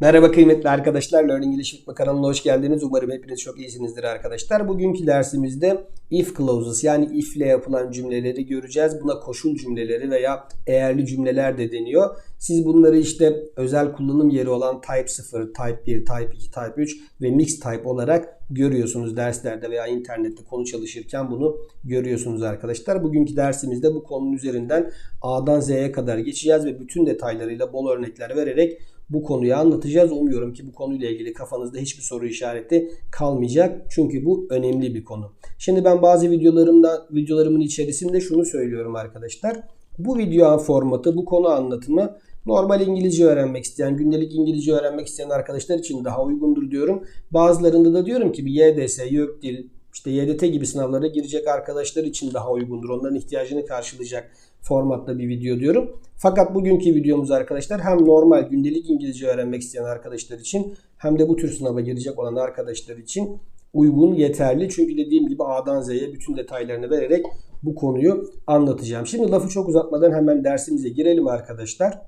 Merhaba kıymetli arkadaşlar. Learning English Fitme kanalına hoş geldiniz. Umarım hepiniz çok iyisinizdir arkadaşlar. Bugünkü dersimizde if clauses yani if ile yapılan cümleleri göreceğiz. Buna koşul cümleleri veya eğerli cümleler de deniyor. Siz bunları işte özel kullanım yeri olan type 0, type 1, type 2, type 3 ve mixed type olarak görüyorsunuz derslerde veya internette konu çalışırken bunu görüyorsunuz arkadaşlar. Bugünkü dersimizde bu konunun üzerinden A'dan Z'ye kadar geçeceğiz ve bütün detaylarıyla bol örnekler vererek bu konuyu anlatacağız. Umuyorum ki bu konuyla ilgili kafanızda hiçbir soru işareti kalmayacak. Çünkü bu önemli bir konu. Şimdi ben bazı videolarımda videolarımın içerisinde şunu söylüyorum arkadaşlar. Bu video formatı, bu konu anlatımı normal İngilizce öğrenmek isteyen, gündelik İngilizce öğrenmek isteyen arkadaşlar için daha uygundur diyorum. Bazılarında da diyorum ki bir YDS, YÖKDİL, işte YDT gibi sınavlara girecek arkadaşlar için daha uygundur. Onların ihtiyacını karşılayacak formatta bir video diyorum. Fakat bugünkü videomuz arkadaşlar hem normal gündelik İngilizce öğrenmek isteyen arkadaşlar için hem de bu tür sınava girecek olan arkadaşlar için uygun, yeterli. Çünkü dediğim gibi A'dan Z'ye bütün detaylarını vererek bu konuyu anlatacağım. Şimdi lafı çok uzatmadan hemen dersimize girelim arkadaşlar.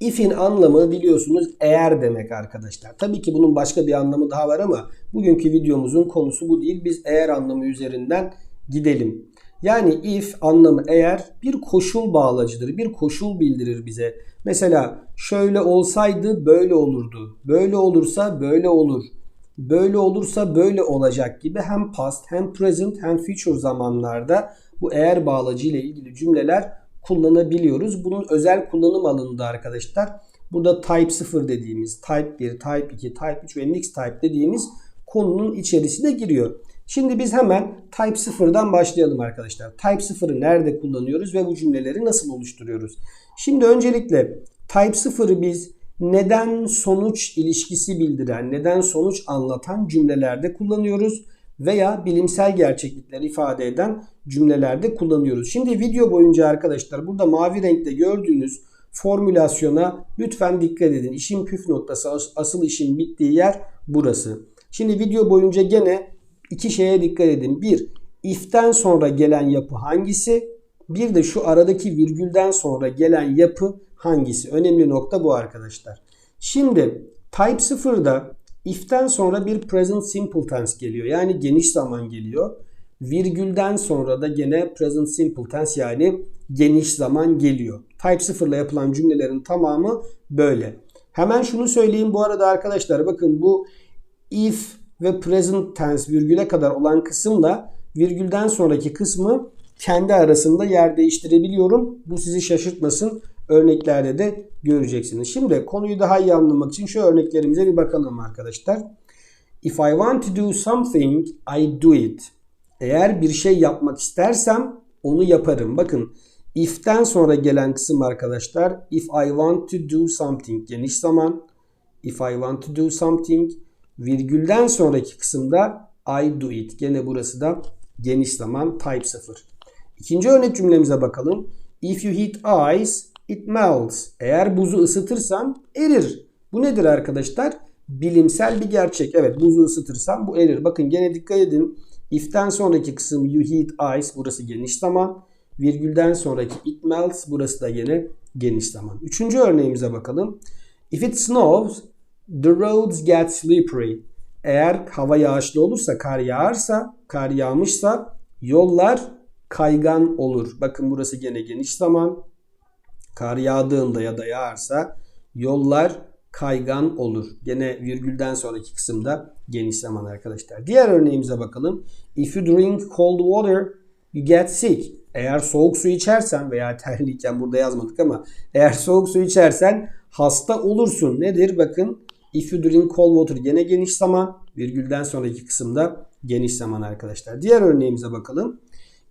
If'in anlamı biliyorsunuz eğer demek arkadaşlar. Tabii ki bunun başka bir anlamı daha var ama bugünkü videomuzun konusu bu değil. Biz eğer anlamı üzerinden gidelim. Yani if anlamı eğer bir koşul bağlacıdır. Bir koşul bildirir bize. Mesela şöyle olsaydı böyle olurdu. Böyle olursa böyle olur. Böyle olursa böyle olacak gibi hem past hem present hem future zamanlarda bu eğer bağlacı ile ilgili cümleler kullanabiliyoruz. Bunun özel kullanım alanında arkadaşlar burada type 0 dediğimiz, type 1, type 2, type 3 ve mixed type dediğimiz konunun içerisine giriyor. Şimdi biz hemen Type 0'dan başlayalım arkadaşlar. Type 0'ı nerede kullanıyoruz ve bu cümleleri nasıl oluşturuyoruz? Şimdi öncelikle Type 0'ı biz neden sonuç ilişkisi bildiren, neden sonuç anlatan cümlelerde kullanıyoruz veya bilimsel gerçeklikleri ifade eden cümlelerde kullanıyoruz. Şimdi video boyunca arkadaşlar burada mavi renkte gördüğünüz formülasyona lütfen dikkat edin. İşin püf noktası, asıl işin bittiği yer burası. Şimdi video boyunca gene iki şeye dikkat edin. Bir, if'ten sonra gelen yapı hangisi? Bir de şu aradaki virgülden sonra gelen yapı hangisi? Önemli nokta bu arkadaşlar. Şimdi type 0'da if'ten sonra bir present simple tense geliyor. Yani geniş zaman geliyor. Virgülden sonra da gene present simple tense yani geniş zaman geliyor. Type 0 ile yapılan cümlelerin tamamı böyle. Hemen şunu söyleyeyim bu arada arkadaşlar bakın bu if ve present tense virgüle kadar olan kısımla virgülden sonraki kısmı kendi arasında yer değiştirebiliyorum. Bu sizi şaşırtmasın. Örneklerde de göreceksiniz. Şimdi konuyu daha iyi anlamak için şu örneklerimize bir bakalım arkadaşlar. If I want to do something, I do it. Eğer bir şey yapmak istersem onu yaparım. Bakın if'ten sonra gelen kısım arkadaşlar if I want to do something geniş zaman. If I want to do something virgülden sonraki kısımda I do it. Gene burası da geniş zaman type 0. İkinci örnek cümlemize bakalım. If you heat ice, it melts. Eğer buzu ısıtırsan erir. Bu nedir arkadaşlar? Bilimsel bir gerçek. Evet buzu ısıtırsam bu erir. Bakın gene dikkat edin. If'ten sonraki kısım you heat ice. Burası geniş zaman. Virgülden sonraki it melts. Burası da gene geniş zaman. Üçüncü örneğimize bakalım. If it snows, The roads get slippery. Eğer hava yağışlı olursa, kar yağarsa, kar yağmışsa yollar kaygan olur. Bakın burası gene geniş zaman. Kar yağdığında ya da yağarsa yollar kaygan olur. Gene virgülden sonraki kısımda geniş zaman arkadaşlar. Diğer örneğimize bakalım. If you drink cold water, you get sick. Eğer soğuk su içersen veya terliyken burada yazmadık ama eğer soğuk su içersen hasta olursun. Nedir? Bakın If you drink cold water gene geniş zaman. Virgülden sonraki kısımda geniş zaman arkadaşlar. Diğer örneğimize bakalım.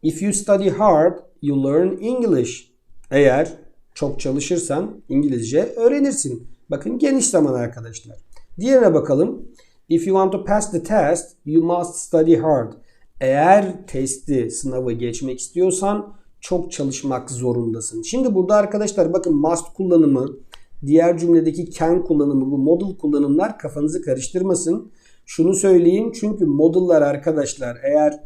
If you study hard, you learn English. Eğer çok çalışırsan İngilizce öğrenirsin. Bakın geniş zaman arkadaşlar. Diğerine bakalım. If you want to pass the test, you must study hard. Eğer testi, sınavı geçmek istiyorsan çok çalışmak zorundasın. Şimdi burada arkadaşlar bakın must kullanımı diğer cümledeki can kullanımı bu model kullanımlar kafanızı karıştırmasın. Şunu söyleyeyim çünkü model'lar arkadaşlar eğer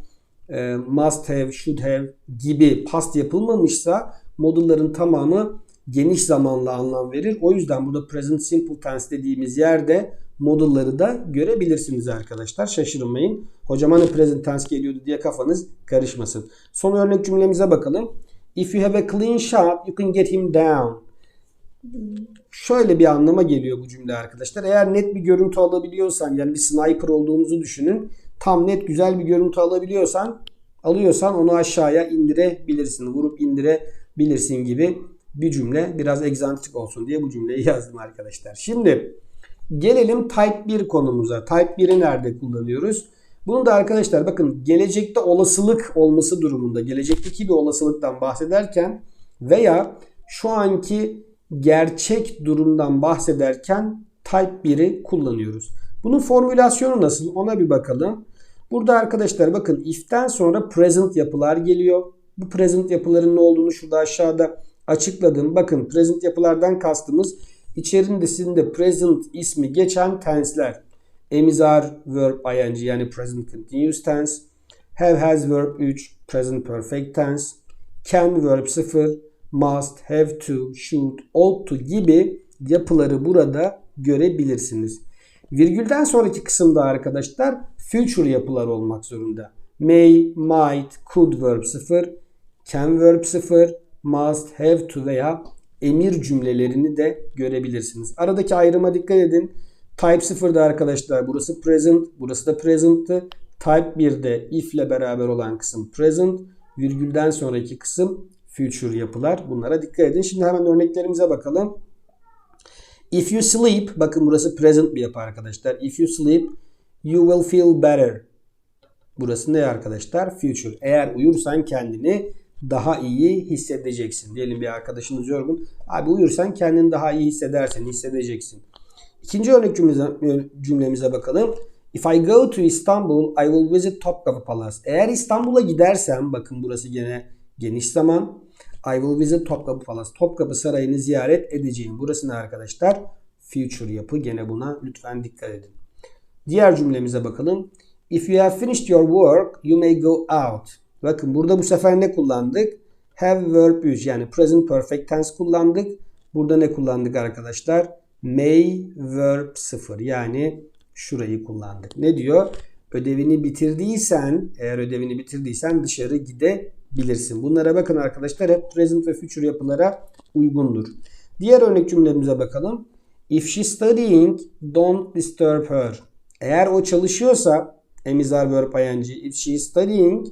e, must have, should have gibi past yapılmamışsa model'ların tamamı geniş zamanlı anlam verir. O yüzden burada present simple tense dediğimiz yerde modulları da görebilirsiniz arkadaşlar. Şaşırmayın. Hocam hani present tense geliyordu diye kafanız karışmasın. Son örnek cümlemize bakalım. If you have a clean shot, you can get him down. Şöyle bir anlama geliyor bu cümle arkadaşlar. Eğer net bir görüntü alabiliyorsan yani bir sniper olduğunuzu düşünün. Tam net güzel bir görüntü alabiliyorsan alıyorsan onu aşağıya indirebilirsin. Vurup indirebilirsin gibi bir cümle. Biraz egzantrik olsun diye bu cümleyi yazdım arkadaşlar. Şimdi gelelim Type 1 konumuza. Type 1'i nerede kullanıyoruz? Bunu da arkadaşlar bakın gelecekte olasılık olması durumunda gelecekteki bir olasılıktan bahsederken veya şu anki gerçek durumdan bahsederken Type 1'i kullanıyoruz. Bunun formülasyonu nasıl ona bir bakalım. Burada arkadaşlar bakın if'ten sonra present yapılar geliyor. Bu present yapıların ne olduğunu şurada aşağıda açıkladım. Bakın present yapılardan kastımız içerisinde present ismi geçen tense'ler. Emizar verb ing yani present continuous tense. Have has verb 3 present perfect tense. Can verb 0 must, have to, should, ought to gibi yapıları burada görebilirsiniz. Virgülden sonraki kısımda arkadaşlar future yapılar olmak zorunda. May, might, could verb 0, can verb 0, must, have to veya emir cümlelerini de görebilirsiniz. Aradaki ayrıma dikkat edin. Type 0'da arkadaşlar burası present, burası da present'tı. Type 1'de if ile beraber olan kısım present, virgülden sonraki kısım future yapılar. Bunlara dikkat edin. Şimdi hemen örneklerimize bakalım. If you sleep, bakın burası present bir yapı arkadaşlar. If you sleep, you will feel better. Burası ne arkadaşlar? Future. Eğer uyursan kendini daha iyi hissedeceksin. Diyelim bir arkadaşınız yorgun. Abi uyursan kendini daha iyi hissedersin, hissedeceksin. İkinci örnek cümlemize, cümlemize bakalım. If I go to Istanbul, I will visit Topkapı Palace. Eğer İstanbul'a gidersem, bakın burası gene geniş zaman. I will visit Topkapı Palace. Topkapı Sarayı'nı ziyaret edeceğim. Burası ne arkadaşlar? Future yapı. Gene buna lütfen dikkat edin. Diğer cümlemize bakalım. If you have finished your work, you may go out. Bakın burada bu sefer ne kullandık? Have verb 3 yani present perfect tense kullandık. Burada ne kullandık arkadaşlar? May verb 0 yani şurayı kullandık. Ne diyor? Ödevini bitirdiysen, eğer ödevini bitirdiysen dışarı gidebilirsin. Bunlara bakın arkadaşlar hep present ve future yapılara uygundur. Diğer örnek cümlemize bakalım. If she's studying, don't disturb her. Eğer o çalışıyorsa, emizar verb ing, if she's studying,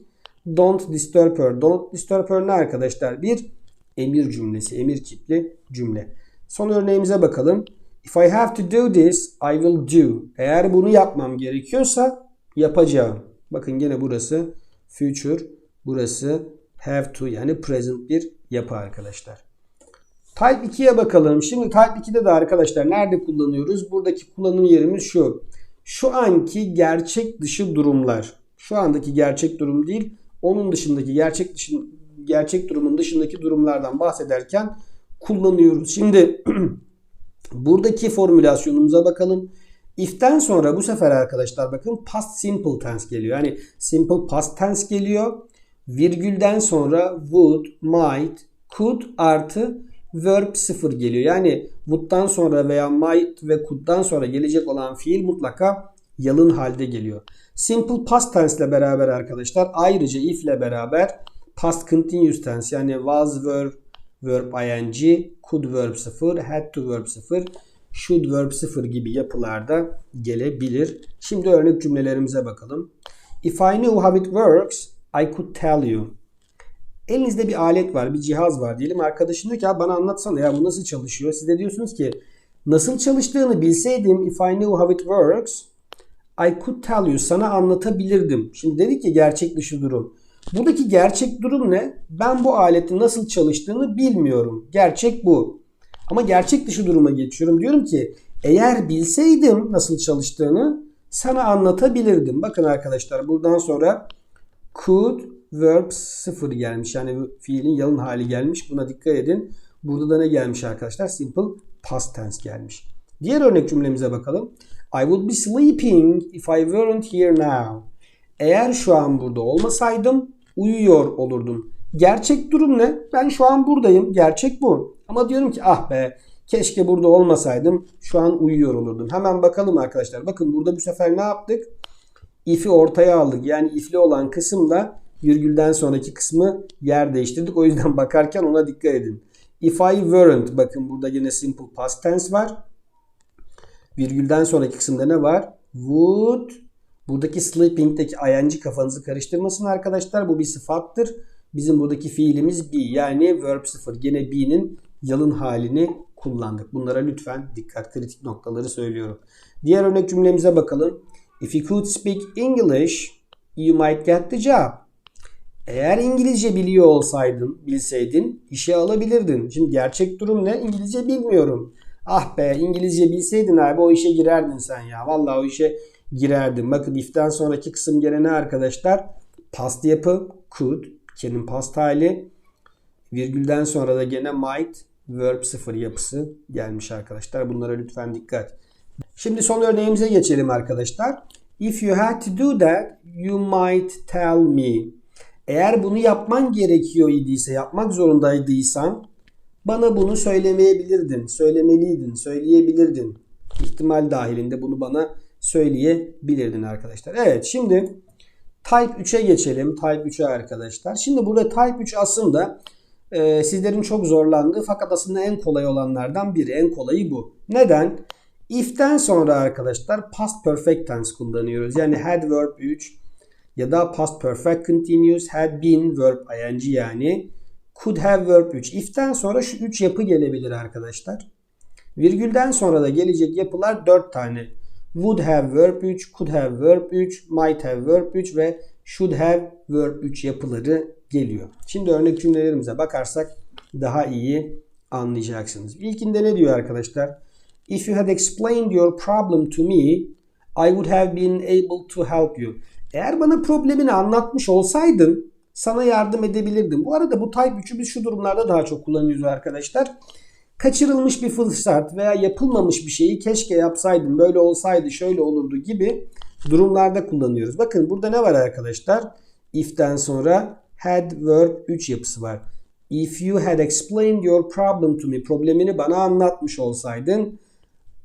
don't disturb her. Don't disturb her ne arkadaşlar? Bir emir cümlesi, emir kipli cümle. Son örneğimize bakalım. If I have to do this, I will do. Eğer bunu yapmam gerekiyorsa yapacağım. Bakın gene burası future, burası have to yani present bir yapı arkadaşlar. Type 2'ye bakalım. Şimdi Type 2'de de arkadaşlar nerede kullanıyoruz? Buradaki kullanım yerimiz şu. Şu anki gerçek dışı durumlar. Şu andaki gerçek durum değil, onun dışındaki gerçek dışı, gerçek durumun dışındaki durumlardan bahsederken kullanıyoruz. Şimdi buradaki formülasyonumuza bakalım. If'ten sonra bu sefer arkadaşlar bakın past simple tense geliyor. Yani simple past tense geliyor. Virgülden sonra would, might, could artı verb 0 geliyor. Yani would'dan sonra veya might ve could'dan sonra gelecek olan fiil mutlaka yalın halde geliyor. Simple past tense ile beraber arkadaşlar ayrıca if ile beraber past continuous tense yani was verb verb ing, could verb 0, had to verb 0, should verb 0 gibi yapılarda gelebilir. Şimdi örnek cümlelerimize bakalım. If I knew how it works, I could tell you. Elinizde bir alet var, bir cihaz var diyelim. Arkadaşın diyor ki bana anlatsana ya bu nasıl çalışıyor? Siz de diyorsunuz ki nasıl çalıştığını bilseydim if I knew how it works I could tell you sana anlatabilirdim. Şimdi dedik ki gerçek dışı durum. Buradaki gerçek durum ne? Ben bu aletin nasıl çalıştığını bilmiyorum. Gerçek bu. Ama gerçek dışı duruma geçiyorum. Diyorum ki eğer bilseydim nasıl çalıştığını sana anlatabilirdim. Bakın arkadaşlar buradan sonra could verb 0 gelmiş. Yani fiilin yalın hali gelmiş. Buna dikkat edin. Burada da ne gelmiş arkadaşlar? Simple past tense gelmiş. Diğer örnek cümlemize bakalım. I would be sleeping if I weren't here now. Eğer şu an burada olmasaydım uyuyor olurdum. Gerçek durum ne? Ben şu an buradayım. Gerçek bu. Ama diyorum ki ah be keşke burada olmasaydım. Şu an uyuyor olurdum. Hemen bakalım arkadaşlar. Bakın burada bu sefer ne yaptık? If'i ortaya aldık. Yani if'li olan kısımda virgülden sonraki kısmı yer değiştirdik. O yüzden bakarken ona dikkat edin. If I weren't bakın burada yine simple past tense var. Virgülden sonraki kısımda ne var? Would buradaki sleeping'deki ing kafanızı karıştırmasın arkadaşlar. Bu bir sıfattır. Bizim buradaki fiilimiz be yani verb 0. Gene be'nin yalın halini kullandık. Bunlara lütfen dikkat kritik noktaları söylüyorum. Diğer örnek cümlemize bakalım. If you could speak English, you might get the job. Eğer İngilizce biliyor olsaydın, bilseydin işe alabilirdin. Şimdi gerçek durum ne? İngilizce bilmiyorum. Ah be İngilizce bilseydin abi o işe girerdin sen ya. Vallahi o işe girerdin. Bakın if'ten sonraki kısım gene ne arkadaşlar? Past yapı, could, kelim past hali. Virgülden sonra da gene might, verb sıfır yapısı gelmiş arkadaşlar. Bunlara lütfen dikkat. Şimdi son örneğimize geçelim arkadaşlar. If you had to do that, you might tell me. Eğer bunu yapman gerekiyor idiyse, yapmak zorundaydıysan bana bunu söylemeyebilirdin, söylemeliydin, söyleyebilirdin. İhtimal dahilinde bunu bana söyleyebilirdin arkadaşlar. Evet şimdi Type 3'e geçelim. Type 3'e arkadaşlar. Şimdi burada Type 3 aslında e, sizlerin çok zorlandığı fakat aslında en kolay olanlardan biri. En kolayı bu. Neden? If'ten sonra arkadaşlar past perfect tense kullanıyoruz. Yani had verb 3 ya da past perfect continuous had been verb ing yani could have verb 3. If'ten sonra şu 3 yapı gelebilir arkadaşlar. Virgülden sonra da gelecek yapılar 4 tane. Would have verb 3, could have verb 3, might have verb 3 ve should have verb 3 yapıları geliyor. Şimdi örnek cümlelerimize bakarsak daha iyi anlayacaksınız. İlkinde ne diyor arkadaşlar? If you had explained your problem to me, I would have been able to help you. Eğer bana problemini anlatmış olsaydın sana yardım edebilirdim. Bu arada bu type 3'ü biz şu durumlarda daha çok kullanıyoruz arkadaşlar. Kaçırılmış bir fırsat veya yapılmamış bir şeyi keşke yapsaydım, böyle olsaydı, şöyle olurdu gibi durumlarda kullanıyoruz. Bakın burada ne var arkadaşlar? If'ten sonra had verb 3 yapısı var. If you had explained your problem to me, problemini bana anlatmış olsaydın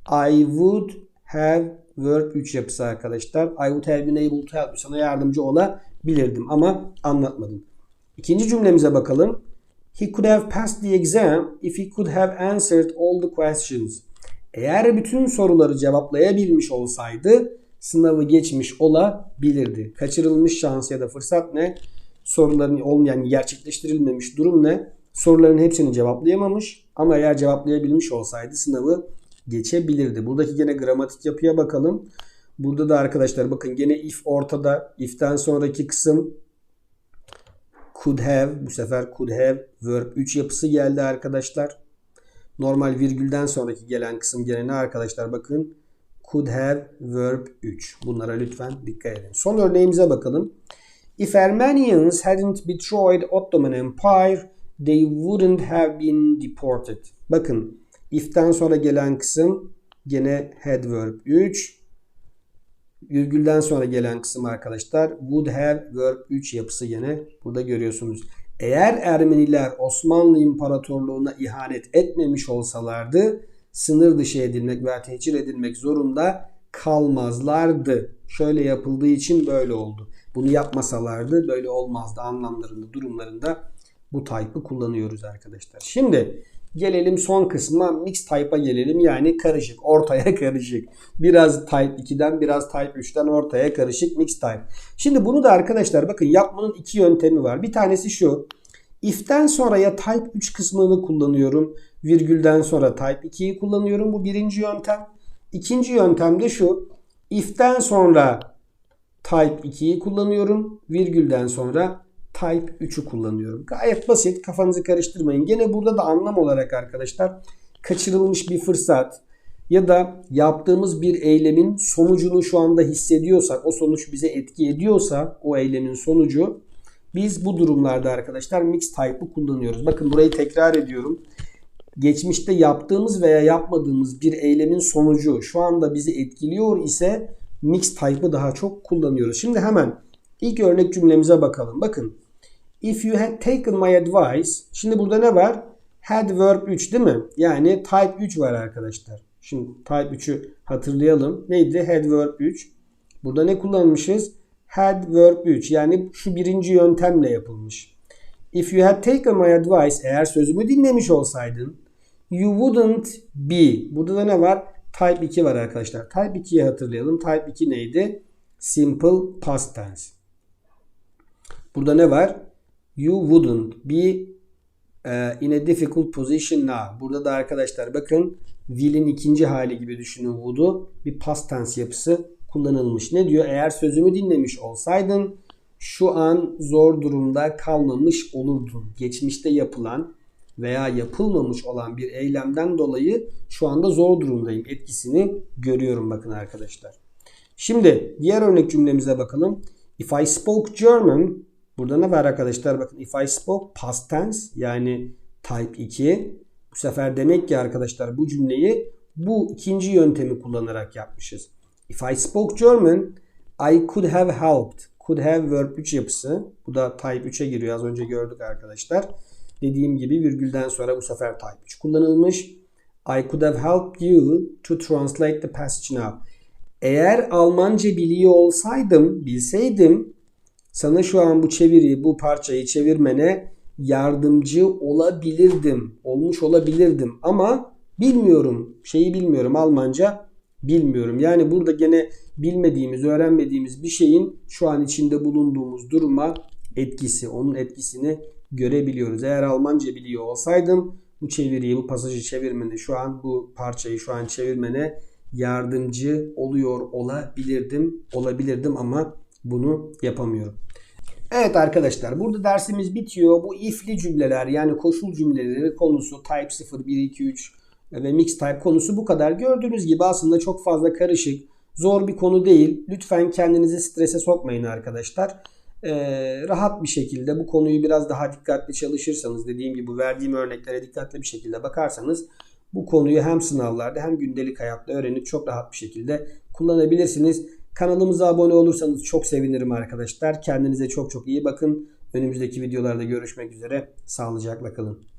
I would have verb 3 yapısı arkadaşlar. I would have been able to help. Sana yardımcı olabilirdim ama anlatmadım. İkinci cümlemize bakalım. He could have passed the exam if he could have answered all the questions. Eğer bütün soruları cevaplayabilmiş olsaydı sınavı geçmiş olabilirdi. Kaçırılmış şans ya da fırsat ne? Soruların olmayan gerçekleştirilmemiş durum ne? Soruların hepsini cevaplayamamış ama eğer cevaplayabilmiş olsaydı sınavı geçebilirdi. Buradaki gene gramatik yapıya bakalım. Burada da arkadaşlar bakın gene if ortada. If'ten sonraki kısım could have bu sefer could have verb 3 yapısı geldi arkadaşlar. Normal virgülden sonraki gelen kısım gene ne arkadaşlar bakın could have verb 3. Bunlara lütfen dikkat edin. Son örneğimize bakalım. If Armenians hadn't destroyed Ottoman Empire, they wouldn't have been deported. Bakın if'ten sonra gelen kısım gene had verb 3. Virgülden sonra gelen kısım arkadaşlar would have verb 3 yapısı gene burada görüyorsunuz. Eğer Ermeniler Osmanlı İmparatorluğu'na ihanet etmemiş olsalardı sınır dışı edilmek veya tehcir edilmek zorunda kalmazlardı. Şöyle yapıldığı için böyle oldu. Bunu yapmasalardı böyle olmazdı anlamlarında durumlarında bu type'ı kullanıyoruz arkadaşlar. Şimdi Gelelim son kısma mix type'a gelelim. Yani karışık. Ortaya karışık. Biraz type 2'den biraz type 3'ten ortaya karışık mix type. Şimdi bunu da arkadaşlar bakın yapmanın iki yöntemi var. Bir tanesi şu. If'ten sonra ya type 3 kısmını kullanıyorum. Virgülden sonra type 2'yi kullanıyorum. Bu birinci yöntem. İkinci yöntem de şu. If'ten sonra type 2'yi kullanıyorum. Virgülden sonra Type 3'ü kullanıyorum. Gayet basit. Kafanızı karıştırmayın. Gene burada da anlam olarak arkadaşlar kaçırılmış bir fırsat ya da yaptığımız bir eylemin sonucunu şu anda hissediyorsak, o sonuç bize etki ediyorsa o eylemin sonucu biz bu durumlarda arkadaşlar mix type'ı kullanıyoruz. Bakın burayı tekrar ediyorum. Geçmişte yaptığımız veya yapmadığımız bir eylemin sonucu şu anda bizi etkiliyor ise mix type'ı daha çok kullanıyoruz. Şimdi hemen ilk örnek cümlemize bakalım. Bakın If you had taken my advice. Şimdi burada ne var? Had verb 3 değil mi? Yani type 3 var arkadaşlar. Şimdi type 3'ü hatırlayalım. Neydi? Had verb 3. Burada ne kullanmışız? Had verb 3. Yani şu birinci yöntemle yapılmış. If you had taken my advice. Eğer sözümü dinlemiş olsaydın. You wouldn't be. Burada da ne var? Type 2 var arkadaşlar. Type 2'yi hatırlayalım. Type 2 neydi? Simple past tense. Burada ne var? You wouldn't be uh, in a difficult position now. Burada da arkadaşlar bakın will'in ikinci hali gibi düşünün would'u. Bir past tense yapısı kullanılmış. Ne diyor? Eğer sözümü dinlemiş olsaydın şu an zor durumda kalmamış olurdun. Geçmişte yapılan veya yapılmamış olan bir eylemden dolayı şu anda zor durumdayım. Etkisini görüyorum bakın arkadaşlar. Şimdi diğer örnek cümlemize bakalım. If I spoke German burada ne var arkadaşlar? Bakın if I spoke past tense yani type 2 bu sefer demek ki arkadaşlar bu cümleyi bu ikinci yöntemi kullanarak yapmışız. If I spoke German I could have helped. Could have verb 3 yapısı. Bu da type 3'e giriyor. Az önce gördük arkadaşlar. Dediğim gibi virgülden sonra bu sefer type 3 kullanılmış. I could have helped you to translate the passage now. Eğer Almanca biliyor olsaydım, bilseydim sana şu an bu çeviriyi, bu parçayı çevirmene yardımcı olabilirdim. Olmuş olabilirdim ama bilmiyorum. Şeyi bilmiyorum. Almanca bilmiyorum. Yani burada gene bilmediğimiz, öğrenmediğimiz bir şeyin şu an içinde bulunduğumuz duruma etkisi, onun etkisini görebiliyoruz. Eğer Almanca biliyor olsaydım bu çeviriyi, bu pasajı çevirmene, şu an bu parçayı şu an çevirmene yardımcı oluyor olabilirdim. Olabilirdim ama bunu yapamıyorum. Evet arkadaşlar burada dersimiz bitiyor. Bu if'li cümleler yani koşul cümleleri konusu type 0, 1, 2, 3 ve mix type konusu bu kadar. Gördüğünüz gibi aslında çok fazla karışık, zor bir konu değil. Lütfen kendinizi strese sokmayın arkadaşlar. Ee, rahat bir şekilde bu konuyu biraz daha dikkatli çalışırsanız dediğim gibi verdiğim örneklere dikkatli bir şekilde bakarsanız bu konuyu hem sınavlarda hem gündelik hayatta öğrenip çok rahat bir şekilde kullanabilirsiniz. Kanalımıza abone olursanız çok sevinirim arkadaşlar. Kendinize çok çok iyi bakın. Önümüzdeki videolarda görüşmek üzere. Sağlıcakla kalın.